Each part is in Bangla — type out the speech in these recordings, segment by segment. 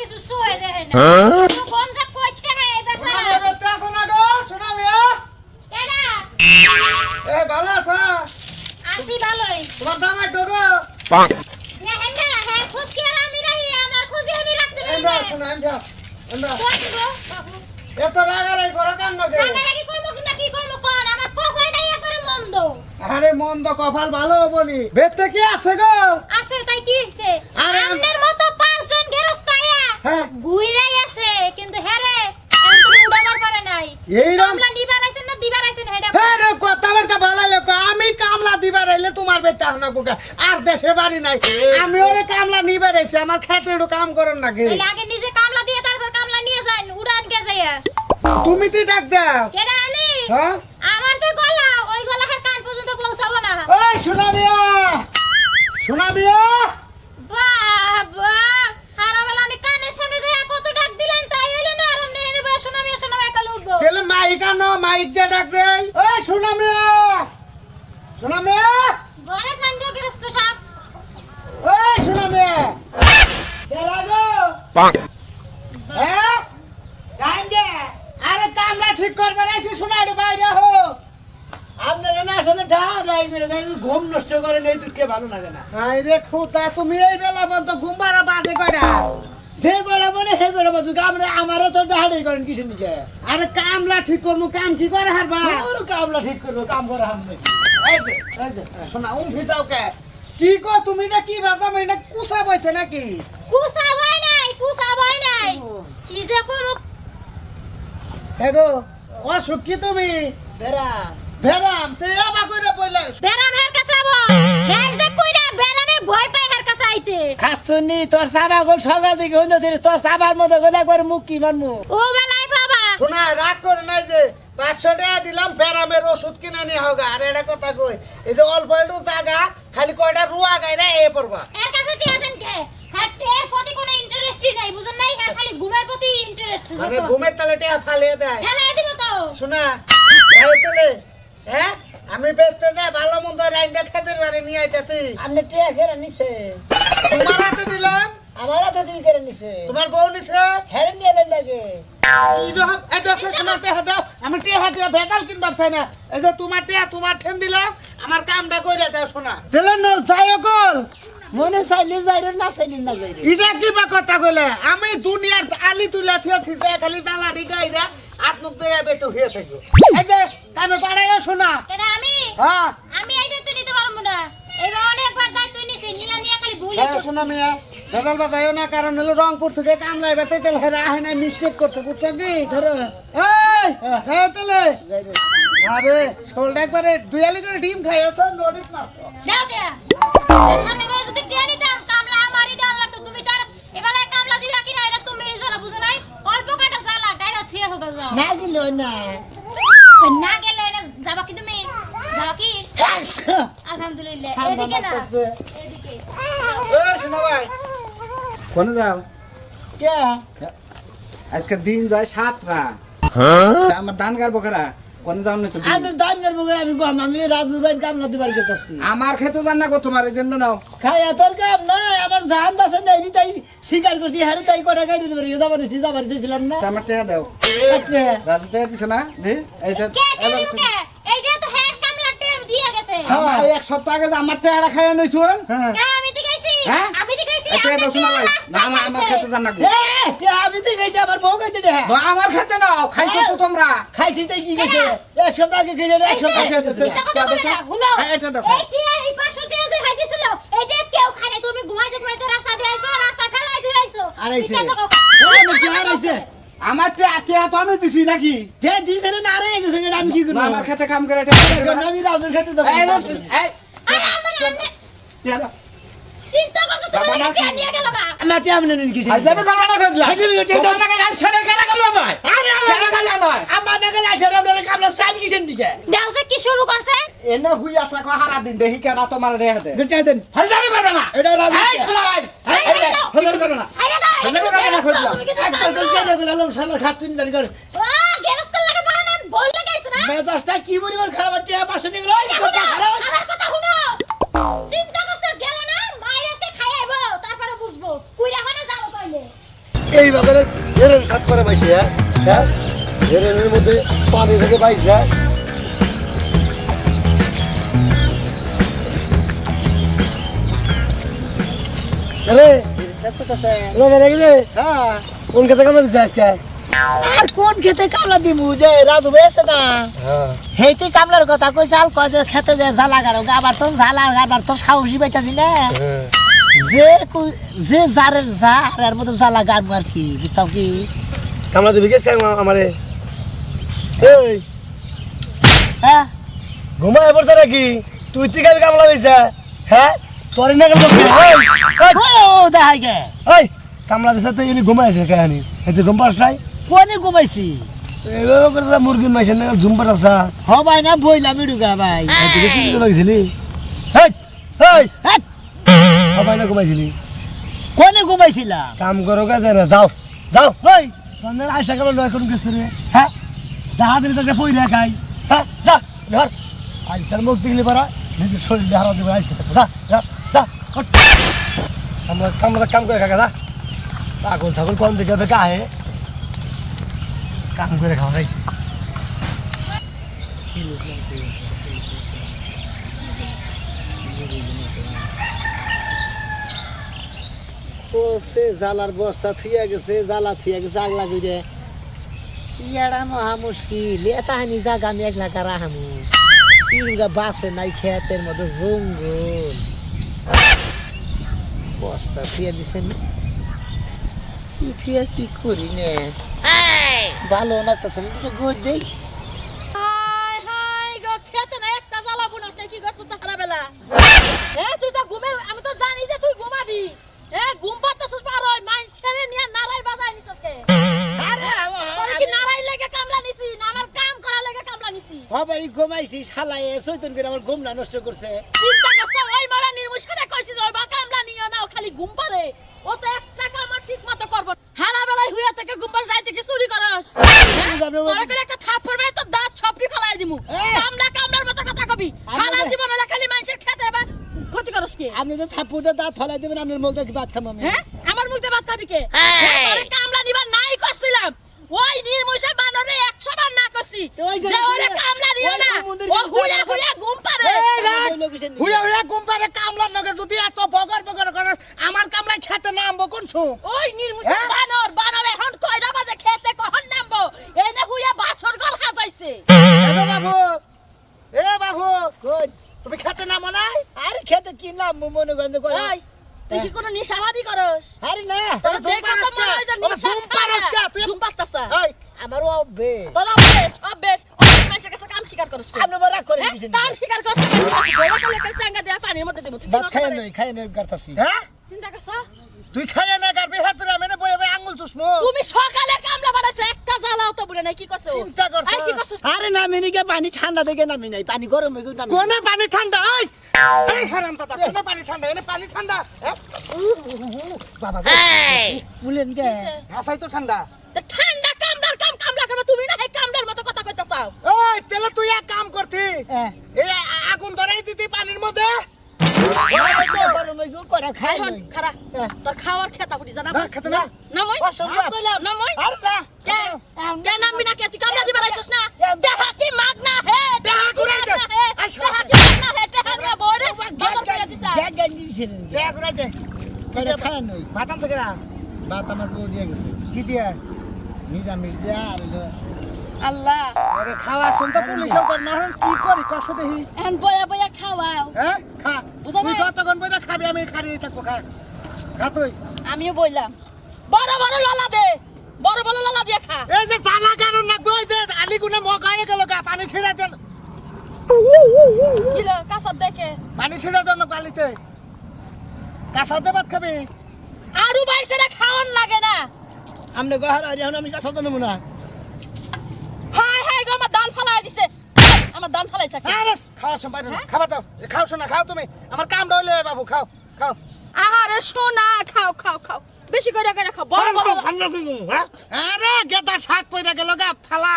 কিছু সুয়ে দেয় না। তো কম যা কইছ টাকা এই বেচারা সোনা বেতে আছো না গো সোনা মিয়া। এরা এ ভালো আছো? আসি ভালোই। তোমার দামাই ডগো দেখেন না হ্যাঁ খুশ কি আর আমি রাহি আমার খুশি আমি রাখতে পারি না। সোনা কোন গো? বাবু এত রাগারাই করো কেন নগে রাগারাগি করব কিনা কি করব কর? আমার কপালটাই করে মন্দ। আরে মন্দ কপাল ভালো বলি। বেতে কি আছে গো? আছে তাই কি হইছে? আরে- আপনার মতো পাঁচজন গেরস্ত আয়া হ্যাঁ। ঘুইরাই আছে কিন্তু এখন তুমি উড়াবার পারে নাই। এইরকম কামলা নিবার আইছেন না দিবার আইছেন হেডা হ্যাঁ ভালো লোক। আমি কামলা দিবার আইলে তোমার বেতে হনা বুকা। আর দেশে বাড়ি নাই। আমি ওরে কামলা নিবার আইছি আমার খেতে একটু কাম করন নাকি? আগে নিজে কামলা দিয়ে তারপর কামলা নিয়ে যান উড়ান কে যাইয়া। তুমি তো ডাক দাও। কেডা আমি। হ্যাঁ? আমার যে গলা ওই গলা হের কান পর্যন্ত পৌঁছাবো না। ওই সোনা মিয়া মাইক দিয়ে ডাক দেই। ওই সোনা মিয়া। সোনা মিয়া। থাকবে গৃহস্থ সাপ। ওই সোনা মিয়া। দেরা গো হ্যাঁ গান দে। আরে কামলা ঠিক করবে না সে শোনা রে বাইরে হো আপনারা না আসলে ঢাকাই করে দেয় ঘুম নষ্ট করে নেই তুই কে ভালো লাগে না। আই রে খুতা তুমি এই বেলা পর্যন্ত ঘুমবারা বাদে কয়টা? যে বেড়া মানে হে বেড়া বাজু আমরা আমারও তো ঢাকাই করেন কিসের নিকে আরে কামলা ঠিক করব কাম কি করে হারবা? তোর কামলা ঠিক করব কাম করে হাম নাকি? শোনা উম ভিজাও কে। কি কো তুমি না কি এটা কুসা বইছে নাকি? কুসা ভয় নাই কুসা ভয় নাই। কি যে অসুখ কি তুমি? বেড়া ভেরাম তে আবা কইরা বইলে বেরাম হের কাছে আবো হ্যাঁ যে কইরা বেরামে ভয় হের খাচ্ছনি? তোর সাবা গোল সকাল থেকে হইতে দিলে তোর সাবার মতো গেলে একবার মুখ কি মারমু? ও বেলাই বাবা। শোনা রাগ করে নাই যে পাঁচশো টাকা দিলাম ফেরামের ওষুধ কিনে নিয়ে হোক আর এটা কথা কই? এই যে অল্প একটু জায়গা খালি কয়টা রুয়া গাইরা এ পড়বা। এর কাছে টিয়া দেন কে? হ্যাঁ এর প্রতি কোনো ইন্টারেস্টই নাই বুঝেন নাই? হ্যাঁ খালি ঘুমের প্রতি ইন্টারেস্ট মানে ঘুমের তালে টিয়া ফালিয়ে দেয়। হ্যাঁ দিব তো। শোনা এই তালে হ্যাঁ আমি বেচতে যাই ভালো মন্দ রাইন্দা খেতের বাড়ি নিয়ে আইতেছি। আপনি টিয়া কেড়ে নিছে। তোমার হাতে দিলাম। আমার হাতে দিয়ে কেড়ে নিছে। তোমার বউ নিছে। হেরে নিয়ে দেন নাকি? কি রকম এই যে শোনা হাতে আমি টিয়া হাতে বেকাল কিনবার চাই না। এই যে তোমার টিয়া তোমার ঠেন দিলাম। আমার কামটা কইরা দাও শোনা দিলে ন যাই গল। মনে চাইলে যাই না চাইলে না যাই এটা কি কথা কইলে? আমি দুনিয়ার আলি তুলে থিয়েছি যে খালি দালা ডিগাইরা হাত মুখ ধরে বেতো হয়ে থাকব এই যে কামে পাড়াইও শোনা আমি? হ্যাঁ আমি এই দায়িত্ব নিতে পারব না এবার অনেকবার দায়িত্ব নিছি নিয়া নিয়া খালি ভুলে হ্যাঁ শোনা মিয়া বেদাল বাজাইও না কারণ হলো রংপুর থেকে কামলাই বেতে তেল হেরা আহে নাই মিস্টেক করছে বুঝছেন কি ধরো। এই তেলে। আরে শোলটা একবারে দুয়ালি করে ডিম খাইছো নোটিস মারছো। সামনে বসে যদি টিয়া নিতাম কামলা আমারই দেওয়া লাগতো তুমি তার এবেলায় কামলা দিবা কিনা এটা তুমি জানা বুঝো নাই? অল্প কয়টা জ্বালা গাইরা থিয়া হোক যাও। না দিল না। না গেলে এটা যাবা কি তুমি? কি? আলহামদুলিল্লাহ এদিকে না। ভাই কোনে যাও? কে? আজকে দিন যায় সাতটা। তা আমার ধান গাড়বো খারা কোনে যাও না চল আমি দান করব করে? আমি কম আমি রাজু ভাই কামলা দিবার গেছি আমার খেতে জান না গো তোমার নাও। খাই তোর কাম না আমার ধান বাসা নেই তাই স্বীকার করছি হারে তাই কটা গাড়ি দিতে পারি যাবার যাবার চেয়েছিলাম না। আমার টেয়া দাও। রাজু টেয়া দিছে না? দে এইটা কে এইটা তো হেড কামলা টিয়া দিয়ে গেছে। এক সপ্তাহ আগে যে আমার টেয়াটা খাইয়া নইছুন হ্যাঁ। কে আমি তো হ্যাঁ? তো গেছি টেয়া দাও শোনা ভাই না আমার আমার খেতে জান না এ, তে আমি তো আমার বউ খেতে নাও খাইছো তো তোমরা। খাইছি তাই কি গেছে এক সপ্তাহ আগে গেলে এক সপ্তাহ টেয়া দিছে মিছা কথা বলে না, শুনো। এই, এটা দেখো। এই টিয়া, এই পাঁচশো টিয়া যে খাইতেছিল, এইটা কেউ খায় নাই। তুমি ঘুমাইতে ঘুমাইতে রাস্তা দিয়ে আইছো, রাস্তা ফেলাই দিয়ে আইছো। আর আইছে। মিথ্যা কথা এ, কও। আমি কি আমার তো আমি দিছি নাকি? যে দিছে না আরে গেছে আমি কি করব? আমার খেতে কাম করে আমি রাজুর খেতে যাব এই, এই, আরে আমার এমনি টেয়া দাও। চিন্তা করছ তুমি যাবা না আমি নেন করবা ছেড়ে কেন গেল নয় আরে কেন গেল নয় আমার গেলে কামলা দিকে। কি শুরু করছে? এনে হারা দিন দেখি কেনা তোমার দেন। করবে এটা রাজু এই ভাই। করবে করবে শালা খাচ্ছিন দাঁড়ি করে। ও, লাগে পারে? মেজাজটা কি পরিমাণ খারাপ পাশে নিয়ে গেল কথা খারাপ। আমার কথা শুনো। চিন্তা করছ গেল না, মায়ের আজকে খাই আইবো, তারপরে বুঝব। কুইরা ওখানে যাব কইলে। এই বাজারে হেরেন সাত করে পাইছে হ্যাঁ? হ্যাঁ? হেরেনের মধ্যে পানি থেকে পাইছে হ্যাঁ? আরে হ্যাঁ? কোন খেতে আজকে? আর কোন খেতে কামলা দিমু যে রাজু বেছে না? হ্যাঁ। হেইতে কামলার কথা কইছে আল কয় যে খেতে যে জ্বালা গারো আবার তো জ্বালা গাবার তো সাহসী পাইতাছি না? হ্যাঁ। যে যে জারের যা আর এর মধ্যে জ্বালা গারমু আর কি বুঝছাও কি? কামড়া দিবি গেছে আমারে? এই। হ্যাঁ? ঘুমায় পড়ছে নাকি? তুই তুই খাবি কামলা হয়েছে হ্যাঁ? তোর না কেন ও দেখাই গে। ওই কামলা দিছে তো এনে ঘুমাইছে কাহানি? যে ঘুম পাস নাই? কোনে ঘুমাইছি? এইভাবে করে মুরগি মাইছে না ঝুম পাঠাসা হবাই না বইলাম ইডুগা ভাই। তুই শুনতে লাগছিলি? হেই হেই সবাই না ঘুমাইছিলি? কোনে ঘুমাইছিলা? কাম করো কে যায় না যাও। যাও ওই তোমাদের আশা গেল নয় কোন কিছু রে? হ্যাঁ? দেখা দিলে তো পই রে খাই। হ্যাঁ? যা ধর আইসার মুখ দিগলি পারা? নিজের শরীর হারা দেবে আইসা যা যা যা। আমরা কামরা কাম করে খাগা যা। পাগল ছাগল কোন দিকে বেকা আহে কাম করে খাওয়া খাইছে ও সে জালার বস্তা থুইয়া গেছে জালা থুইয়া গেছে আগলা কইরে ইয়াড়া মহা মুশকিল এটা হানি জাগা আমি একলা কারা হামু? ইরুগা বাসে নাই খেতের মধ্যে জঙ্গল। বস্তা থুইয়া দিছেন কি থুইয়া কি করি নে? ভালো না গোর দেখ। শালায় সৈতন করে আমার ঘুম না নষ্ট করছে। চিন্তা করছ? ওই মারা নির্মুষারে কইছি ওই বা কামলা নিও না খালি ঘুম পারে ও তো একটা কাম আর ঠিক মতো করব হারা বেলায় হুইয়া থেকে ঘুম পার যাই থেকে চুরি করস? তোরা কইলে একটা থাপ্পড় মেরে তোর দাঁত ছপড়ি ফেলাই দিমু! কামলা কামলার মতো কথা কবি। হারা জীবন হলে খালি মানুষের খেতে বা ক্ষতি করস কি? আপনি তো থাপুটা দাঁত ফলাই দেবেন আপনার মুখ দেখি ভাত খাব আমি। হ্যাঁ? আমার মুখ দিয়ে ভাত খাবি কে? আরে খেতে মনে গন্ধ করে? তুই কি কোনো নিশাবাদি করস? আরে না তোর দেখে তো মনে হয় যে নিশা? তুই- তোর মানুষের কাছে কাম স্বীকার করস? বড় করে হ্যাঁ? স্বীকার করস। না, মানুষের কাছে ধরে করলে কেউ চাঙ্গা দেয়া পানির মধ্যে দেবো। তুই খাই করে- খাই নই করতাছি হ্যাঁ? চিন্তা করছ তুই খাইয়া না কারবি হাতুরে আমি না বই বই আঙ্গুল চুষমু। তুমি সকালে বুড়ে নাই কি করছ? চিন্তা করছ? এই কি করছ আরে নামি নিকে পানি ঠান্ডা দেখে নামি নাই। পানি গরম হয়ে নামি কোনে পানি ঠান্ডা ওই এই হারাম দাদা কোনে পানি ঠান্ডা এনে পানি ঠান্ডা হ্যাঁ? বাবা গো, বুলেন কে হাসাই তো ঠান্ডা তা ঠান্ডা কামলার কাম কামলা করবে তুমি না এই কামলার মতো কথা কইতাছাও ওই তেলে তুই এক কাম করতি। এই আগুন ধরাই দিতি পানির মধ্যে। গরম গেছে করে খাই এখন নই। খারা। তোর খাওয়ার খেতা জানা না, খেতে না। না কে কে নামবি না কে তুই কামলা দিবার আইছস না এম- দেহা কি মাগনা হে দেহা কি ঘুরাই দে। মাগনা হে এই সব- দেহা কি মাগনা হে দেহা নিয়ে বড়ে বদল করে দিছা দে ঘুরাই দে। করে খাই নই। ভাত আনছে কেরা? ভাত আমার বউ দিয়ে গেছে। কি দিয়া? নিরামিষ দেয়া আর হলো আল্লাহ। আরে খাওয়া শুনতে পুলিশেও তোর না কি করি কষ্ট দেখি। এখন বয়া বয়া খাওয়াও। হ্যাঁ খা। বুঝা তুই নাই? কতক্ষণ বইটা খাবি? আমি খাড়িয়ে থাকব খা। খা তুই। আমিও বললাম বড় বড় ললা দে। বড় বড় ললা দিয়ে খা। এই যে জানা কারণ না বই দে। আলি গুনে মগায়ে গেল গা পানি ছিড়ে দেন কিলো কাসাব দেখে। পানি ছিড়ে দেন পালিতে। কাঁচাতে ভাত খাবি? আরু বাই করে খাওয়ান লাগে না। আমনে গহার আর এখন আমি কথা তো নেব না। হাই হাই গো আমার দাল ফালাই দিছে। আমার দাল ফালাইছে? আরে খাওয়ার সময় না। খাবার দাও এ খাও শোনা খাও তুমি। আমার কাম রইলে বাবু খাও খাও। আহারে সোনা খাও খাও খাও। বেশি করে করে খাও বড় বড় আরে গেদা শাক পইরা গেল গা ফালা।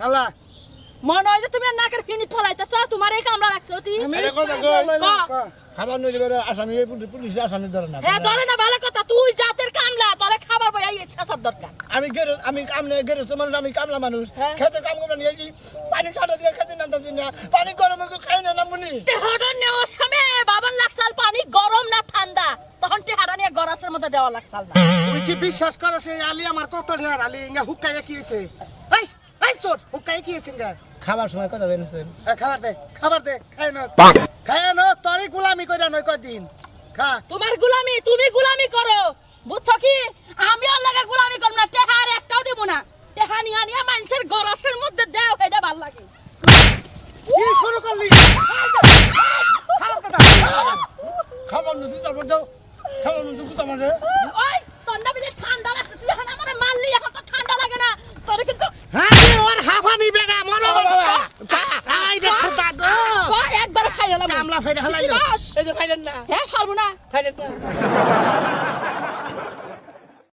ফালা। মনে হয় যে তুমি নাকের ফিনিট ফলাইতেছ তোমার এই কামড়া রাখছো তুই। খাবার নইলে বেরো আসামি পুলিশ আসামি ধরে না হ্যাঁ ধরে না। ভালো কথা তুই জাতের কামলা তোরে খাবার বই ইচ্ছা সব দরকার। আমি গেরো আমি কাম নেই গেরো তো মানুষ আমি কামলা মানুষ। হ্যাঁ। খেতে কাম করে নিয়েছি পানি দিয়ে খেতে না তাছি না। পানি গরম করে খাই না নামুনি টেহাটা নেওয়ার সময় বাবান লাগছাল পানি গরম না ঠান্ডা। তখন টেহাটা নিয়ে গরাসের মধ্যে দেওয়া লাগছাল না। তুই কি বিশ্বাস করো সেই আলি আমার কত ঢের আলি ইঙ্গা হুক্কাইয়া কি হয়েছে এই এই চোর কি খাবার সময় কথা বলেছেন এ, খাবার দে খাবার দে খাই ন খাই ন তোরই গুলামি কইরা নয় কদিন। খা। তোমার গুলামি তুমি গুলামি করো। বুঝছ কি? আমি আর লাগে গুলামি করব না টেহার একটাও দিব না। টেহা নিয়া নিয়া মানুষের গরসের মধ্যে দেও এটা ভালো লাগে। কি শুরু করলি। খারাপ কথা। খাবার নদী তারপর দাও। খাবার নদী কুতা মাঝে ওই তন্ডা বিলে ঠান্ডা লাগছে তুই এখন আমারে মারলি এখন তো ঠান্ডা লাগে না তোরে কিন্তু হ্যাঁ রে, ওর হাফা মরো আই রে খুদা গো। একবার খাই গেলাম কামলা ফেরে হালাইলো। এই যে ফাইলেন না। হ্যাঁ পারব না। ফাইলেন না।